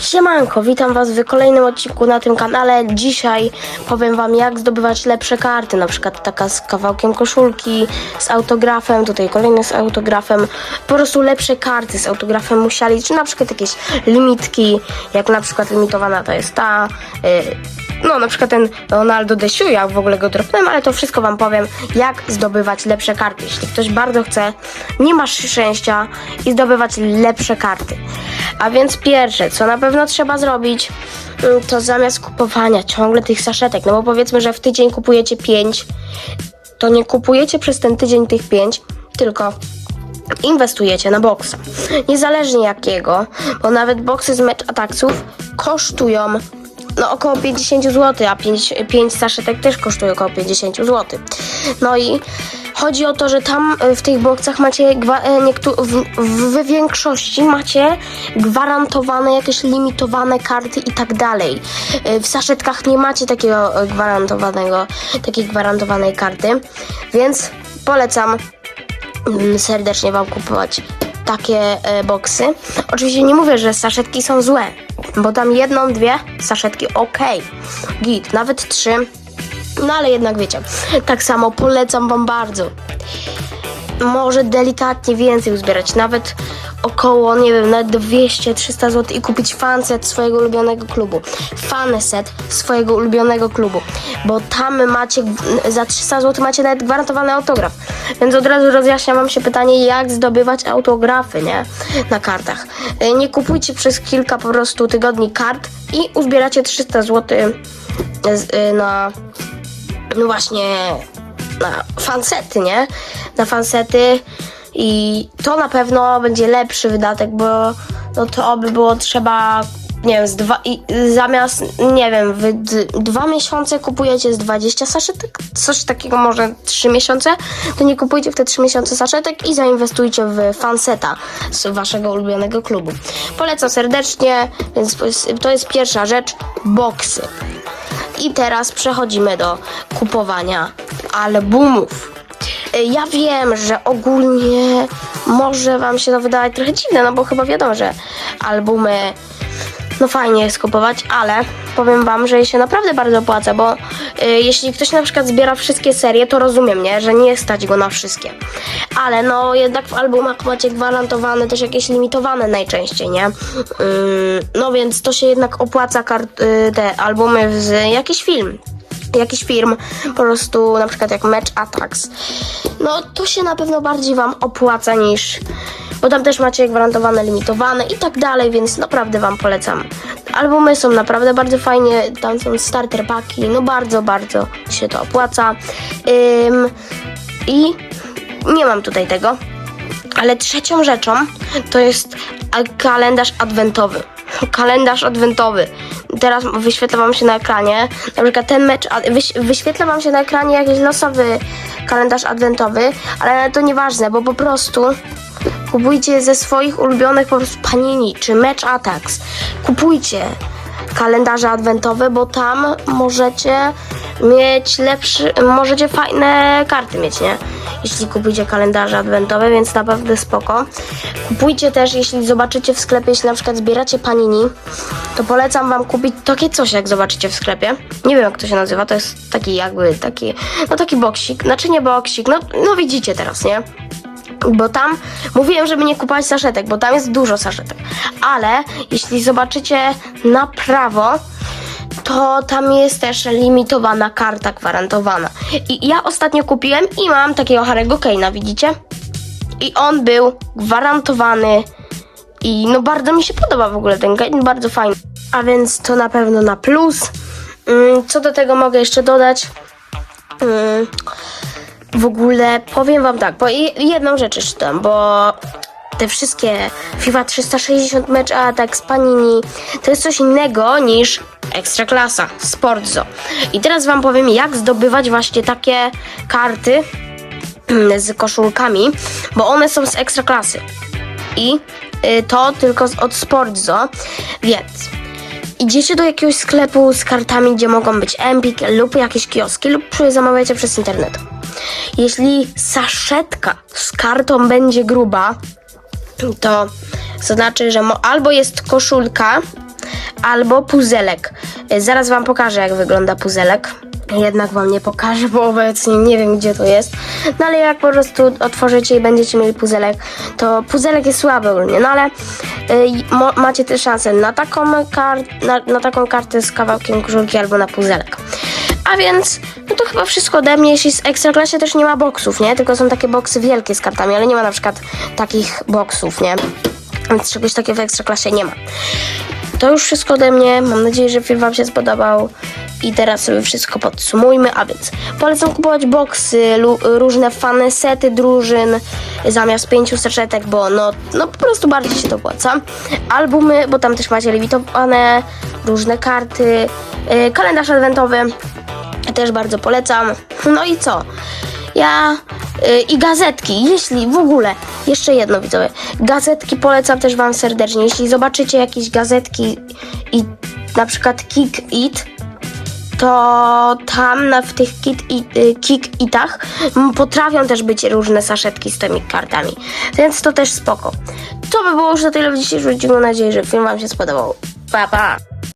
Siemanko, witam was w kolejnym odcinku na tym kanale. Dzisiaj powiem wam jak zdobywać lepsze karty, na przykład taka z kawałkiem koszulki, z autografem, tutaj kolejne z autografem, po prostu lepsze karty z autografem musieli, czy na przykład jakieś limitki, jak na przykład limitowana to jest ta, y, no na przykład ten Ronaldo de Siu, ja w ogóle go dropnąłem, ale to wszystko wam powiem, jak zdobywać lepsze karty. Jeśli ktoś bardzo chce, nie masz szczęścia i zdobywać lepsze karty. A więc pierwsze, co na pewno trzeba zrobić, mm, to zamiast kupowania ciągle tych saszetek, no bo powiedzmy, że w tydzień kupujecie 5, to nie kupujecie przez ten tydzień tych 5, tylko inwestujecie na boksa. Niezależnie jakiego, bo nawet boksy z Match Attacksów kosztują no około 50 zł, a 5, 5 saszetek też kosztuje około 50 zł. No i chodzi o to, że tam y, w tych boksach macie e, w, w, większości macie gwarantowane jakieś limitowane karty i tak dalej. Y, W saszetkach nie macie takiego e, gwarantowanego, takiej gwarantowanej karty, więc polecam mm, serdecznie Wam kupować takie e, boksy. Oczywiście nie mówię, że saszetki są złe, bo tam jedną, dwie saszetki ok, git, nawet trzy, no ale jednak wiecie, tak samo polecam Wam bardzo. Może delikatnie więcej uzbierać, nawet około, nie wiem, nawet 200-300 zł i kupić fanset swojego ulubionego klubu. Fanset swojego ulubionego klubu, bo tam macie, za 300 zł macie nawet gwarantowany autograf. Więc od razu rozjaśnia wam się pytanie, jak zdobywać autografy, nie? Na kartach. Y, Nie kupujcie przez kilka po prostu tygodni kart i uzbieracie 300 zł z- y, na, no właśnie, na fansety, nie? Na fansety i to na pewno będzie lepszy wydatek, bo no to by było trzeba, nie wiem, z dwa, i zamiast, nie wiem, wy dwa miesiące kupujecie z 20 saszetek, coś takiego może 3 miesiące, to nie kupujcie w te 3 miesiące saszetek i zainwestujcie w fanseta z waszego ulubionego klubu. Polecam serdecznie, więc to jest pierwsza rzecz, boksy. I teraz przechodzimy do kupowania albumów. Y, Ja wiem, że ogólnie może Wam się to wydawać trochę dziwne, no bo chyba wiadomo, że albumy no fajnie jest kupować, ale powiem Wam, że się naprawdę bardzo opłaca, bo y, jeśli ktoś na przykład zbiera wszystkie serie, to rozumiem, nie, że nie stać go na wszystkie. Ale no jednak w albumach macie gwarantowane też jakieś limitowane najczęściej, nie? Ym, no więc to się jednak opłaca kart, y, te albumy z jakiś film jakiś firm, po prostu na przykład jak Match Attacks, no to się na pewno bardziej Wam opłaca niż, bo tam też macie gwarantowane, limitowane i tak dalej, więc naprawdę Wam polecam. Albumy są naprawdę bardzo fajnie, tam są starter paki, no bardzo, bardzo się to opłaca. Ym, I nie mam tutaj tego, ale trzecią rzeczą to jest kalendarz adwentowy. Kalendarz adwentowy. Teraz wyświetla wam się na ekranie. Na przykład ten mecz. Wyś, wyświetla wam się na ekranie jakiś losowy kalendarz adwentowy, ale to nieważne, bo po prostu kupujcie ze swoich ulubionych po prostu panini czy Match Attacks. Kupujcie kalendarze adwentowe, bo tam możecie mieć lepszy, możecie fajne karty mieć, nie? Jeśli kupujecie kalendarze adwentowe, więc naprawdę spoko. Kupujcie też, jeśli zobaczycie w sklepie, jeśli na przykład zbieracie panini, to polecam wam kupić takie coś, jak zobaczycie w sklepie. Nie wiem, jak to się nazywa, to jest taki jakby, taki, no taki boksik, znaczy nie boksik, no, no widzicie teraz, nie? Bo tam mówiłem, żeby nie kupować saszetek, bo tam jest dużo saszetek. Ale jeśli zobaczycie na prawo, to tam jest też limitowana karta gwarantowana. I ja ostatnio kupiłem i mam takiego Harry'ego Kane'a, widzicie? I on był gwarantowany i no bardzo mi się podoba w ogóle ten Kane, bardzo fajny. A więc to na pewno na plus. Mm, Co do tego mogę jeszcze dodać? Mm, w ogóle powiem wam tak, bo jedną rzecz jeszcze dam, bo te wszystkie FIFA 360 Match Attack z Panini to jest coś innego niż Ekstraklasa, Sportzo. I teraz wam powiem jak zdobywać właśnie takie karty z koszulkami, bo one są z Ekstraklasy. I y, to tylko od Sportzo, więc idziecie do jakiegoś sklepu z kartami, gdzie mogą być Empik lub jakieś kioski lub zamawiacie przez internet. Jeśli saszetka z kartą będzie gruba, to znaczy, że albo jest koszulka albo puzelek. Y, Zaraz wam pokażę, jak wygląda puzelek. Jednak wam nie pokażę, bo obecnie nie wiem, gdzie to jest. No ale jak po prostu otworzycie i będziecie mieli puzelek, to puzelek jest słaby ogólnie. No ale y, macie też szansę na taką, na, na taką kartę z kawałkiem koszulki albo na puzelek. A więc, no to chyba wszystko ode mnie. Jeśli z Ekstraklasie też nie ma boksów, nie? Tylko są takie boksy wielkie z kartami, ale nie ma na przykład takich boksów, nie? Więc czegoś takiego w Ekstraklasie nie ma. To już wszystko ode mnie. Mam nadzieję, że film Wam się spodobał. I teraz sobie wszystko podsumujmy. A więc polecam kupować boksy, różne fane sety drużyn zamiast pięciu saszetek, bo no, no po prostu bardziej się to opłaca. Albumy, bo tam też macie limitowane, różne karty, yy, kalendarz adwentowy. Też bardzo polecam. No i co? Ja i gazetki, jeśli w ogóle, jeszcze jedno widzowie, gazetki polecam też Wam serdecznie. Jeśli zobaczycie jakieś gazetki i na przykład Kick It, to tam na, w tych kit i, y, kick itach potrafią też być różne saszetki z tymi kartami, więc to też spoko. To by było już na tyle w dzisiejszym odcinku. Mam nadzieję, że film Wam się spodobał. Pa, pa!